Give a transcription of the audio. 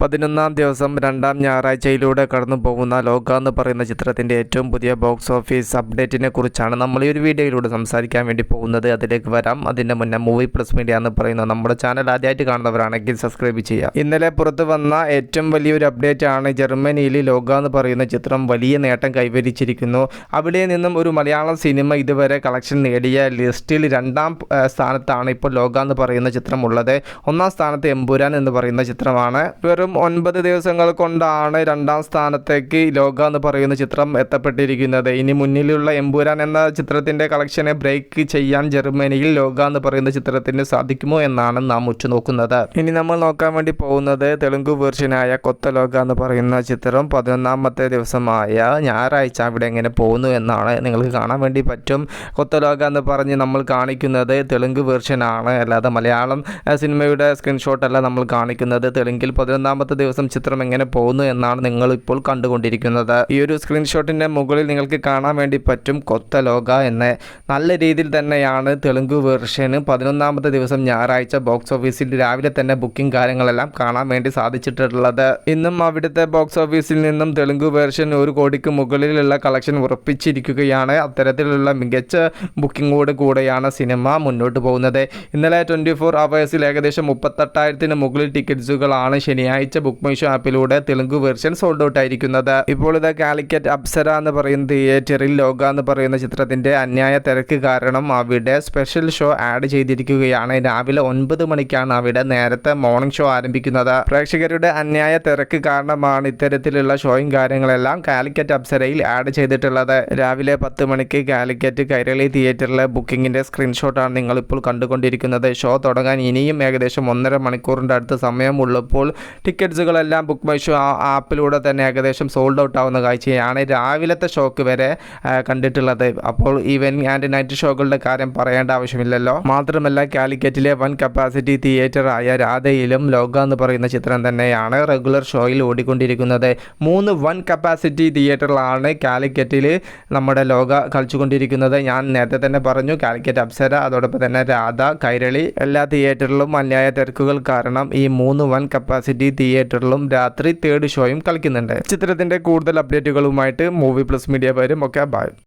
പതിനൊന്നാം ദിവസം രണ്ടാം ഞായറാഴ്ചയിലൂടെ കടന്നു പോകുന്ന ലോക എന്ന് പറയുന്ന ചിത്രത്തിന്റെ ഏറ്റവും പുതിയ ബോക്സ് ഓഫീസ് അപ്ഡേറ്റിനെ കുറിച്ചാണ് നമ്മൾ ഈ ഒരു വീഡിയോയിലൂടെ സംസാരിക്കാൻ വേണ്ടി പോകുന്നത്. അതിലേക്ക് വരാം. അതിന്റെ മുന്നേ മൂവി പ്ലസ് മീഡിയ എന്ന് പറയുന്ന നമ്മുടെ ചാനൽ ആദ്യമായിട്ട് കാണുന്നവരാണെങ്കിൽ സബ്സ്ക്രൈബ് ചെയ്യുക. ഇന്നലെ പുറത്ത് വന്ന ഏറ്റവും വലിയൊരു അപ്ഡേറ്റ് ആണ് ജർമ്മനിയിൽ ലോക എന്ന് പറയുന്ന ചിത്രം വലിയ നേട്ടം കൈവരിച്ചിരിക്കുന്നു. അവിടെ നിന്നും ഒരു മലയാളം സിനിമ ഇതുവരെ കളക്ഷൻ നേടിയ ലിസ്റ്റിൽ രണ്ടാം സ്ഥാനത്താണ് ഇപ്പോൾ ലോക എന്ന് പറയുന്ന ചിത്രം ഉള്ളത് ഒന്നാം സ്ഥാനത്ത് എമ്പുരാൻ എന്ന് പറയുന്ന ചിത്രമാണ്. വെറും ഒൻപത് ദിവസങ്ങൾ കൊണ്ടാണ് രണ്ടാം സ്ഥാനത്തേക്ക് ലോക എന്ന് പറയുന്ന ചിത്രം എത്തപ്പെട്ടിരിക്കുന്നത്. ഇനി മുന്നിലുള്ള എമ്പുരാൻ എന്ന ചിത്രത്തിന്റെ കളക്ഷനെ ബ്രേക്ക് ചെയ്യാൻ ജർമ്മനിയിൽ ലോക എന്ന് പറയുന്ന ചിത്രത്തിന് സാധിക്കുമോ എന്നാണ് നാം ഉറ്റുനോക്കുന്നത്. ഇനി നമ്മൾ നോക്കാൻ വേണ്ടി പോകുന്നത് തെലുങ്ക് വേർഷനായ കൊത്ത ലോക എന്ന് പറയുന്ന ചിത്രം. പതിനൊന്നാമത്തെ ദിവസമായ ഞായറാഴ്ച അവിടെ എങ്ങനെ പോകുന്നു എന്നാണ് നിങ്ങൾക്ക് കാണാൻ വേണ്ടി പറ്റും. കൊത്ത ലോക എന്ന് പറഞ്ഞ് നമ്മൾ കാണിക്കുന്നത് തെലുങ്ക് വേർഷനാണ് അല്ലാതെ മലയാളം സിനിമയുടെ സ്ക്രീൻഷോട്ടല്ല നമ്മൾ കാണിക്കുന്നത്. തെലുങ്കിൽ പതിനൊന്നാമത്തെ ദിവസം ചിത്രം എങ്ങനെ പോകുന്നു എന്നാണ് നിങ്ങൾ ഇപ്പോൾ കണ്ടുകൊണ്ടിരിക്കുന്നത്. ഈ ഒരു സ്ക്രീൻഷോട്ടിന്റെ മുകളിൽ നിങ്ങൾക്ക് കാണാൻ വേണ്ടി പറ്റും കൊത്ത ലോക എന്ന് നല്ല രീതിയിൽ തന്നെയാണ് തെലുങ്ക് വേർഷന് പതിനൊന്നാമത്തെ ദിവസം ഞായറാഴ്ച ബോക്സ് ഓഫീസിൽ രാവിലെ തന്നെ ബുക്കിംഗ് കാര്യങ്ങളെല്ലാം കാണാൻ വേണ്ടി സാധിച്ചിട്ടുള്ളത്. ഇന്നും അവിടുത്തെ ബോക്സ് ഓഫീസിൽ നിന്നും തെലുങ്ക് വേർഷൻ ഒരു കോടിക്ക് മുകളിലുള്ള കളക്ഷൻ ഉറപ്പിച്ചിരിക്കുകയാണ്. അത്തരത്തിലുള്ള മികച്ച ബുക്കിങ്ങോട് കൂടെയാണ് സിനിമ മുന്നോട്ട് പോകുന്നത്. ഇന്നലെ ട്വന്റി ഫോർ അവേഴ്സിൽ ഏകദേശം മുപ്പത്തെട്ടായിരത്തിന് മുകളിൽ ടിക്കറ്റ്സുകളാണ് ശനിയാഴ്ച ബുക്ക് മൈ ഷോ ആപ്പിലൂടെ തെലുങ്ക് വേർഷൻ സോൾഡ് ഔട്ട് ആയിരിക്കുന്നത്. ഇപ്പോൾ ഇത് കാലിക്കറ്റ് അപ്സര എന്ന് പറയുന്ന തിയേറ്ററിൽ ലോക എന്ന് പറയുന്ന ചിത്രത്തിന്റെ അന്യായ തിരക്ക് കാരണം അവിടെ സ്പെഷ്യൽ ഷോ ആഡ് ചെയ്തിരിക്കുകയാണ്. രാവിലെ ഒൻപത് മണിക്കാണ് അവിടെ നേരത്തെ മോർണിംഗ് ഷോ ആരംഭിക്കുന്നത്. പ്രേക്ഷകരുടെ അന്യായ തിരക്ക് കാരണമാണ് ഇത്തരത്തിലുള്ള ഷോയും കാര്യങ്ങളെല്ലാം കാലിക്കറ്റ് അപ്സരയിൽ ആഡ് ചെയ്തിട്ടുള്ളത്. രാവിലെ പത്ത് മണിക്ക് കാലിക്കറ്റ് കൈരളി തിയേറ്ററിലെ ബുക്കിങ്ങിന്റെ സ്ക്രീൻഷോട്ടാണ് നിങ്ങൾ ഇപ്പോൾ കണ്ടുകൊണ്ടിരിക്കുന്നത്. ഷോ തുടങ്ങാൻ ഇനിയും ഏകദേശം ഒന്നര മണിക്കൂറിന്റെ അടുത്ത് സമയമുള്ളപ്പോൾ ടിക്കറ്റ്സുകളെല്ലാം ബുക്ക് മൈ ഷോ ആപ്പിലൂടെ തന്നെ ഏകദേശം സോൾഡ് ഔട്ട് ആവുന്ന കാഴ്ചയാണ് രാവിലത്തെ ഷോക്ക് വരെ കണ്ടിട്ടുള്ളത്. അപ്പോൾ ഈവൻ ആൻഡ് നൈറ്റ് ഷോകളുടെ കാര്യം പറയേണ്ട ആവശ്യമില്ലല്ലോ. മാത്രമല്ല കാലിക്കറ്റിലെ വൺ കപ്പാസിറ്റി തിയേറ്റർ ആയ രാധയിലും ലോക എന്ന് പറയുന്ന ചിത്രം തന്നെയാണ് റെഗുലർ ഷോയിൽ ഓടിക്കൊണ്ടിരിക്കുന്നത്. മൂന്ന് വൺ കപ്പാസിറ്റി തിയേറ്ററിലാണ് കാലിക്കറ്റിൽ നമ്മുടെ ലോക കളിച്ചുകൊണ്ടിരിക്കുന്നത്. ഞാൻ നേരത്തെ തന്നെ പറഞ്ഞു കാലിക്കറ്റ് അപ്സര അതോടൊപ്പം തന്നെ രാധ കൈരളി എല്ലാ തിയേറ്ററിലും അന്യായ തിരക്കുകൾ കാരണം ഈ മൂന്ന് വൺ കപ്പാസിറ്റി തിയേറ്ററിലും രാത്രി തേർഡ് ഷോയും കളിക്കുന്നുണ്ട്. ചിത്രത്തിന്റെ കൂടുതൽ അപ്ഡേറ്റുകളുമായിട്ട് മൂവി പ്ലസ് മീഡിയ പേരും ഒക്കെ ബൈ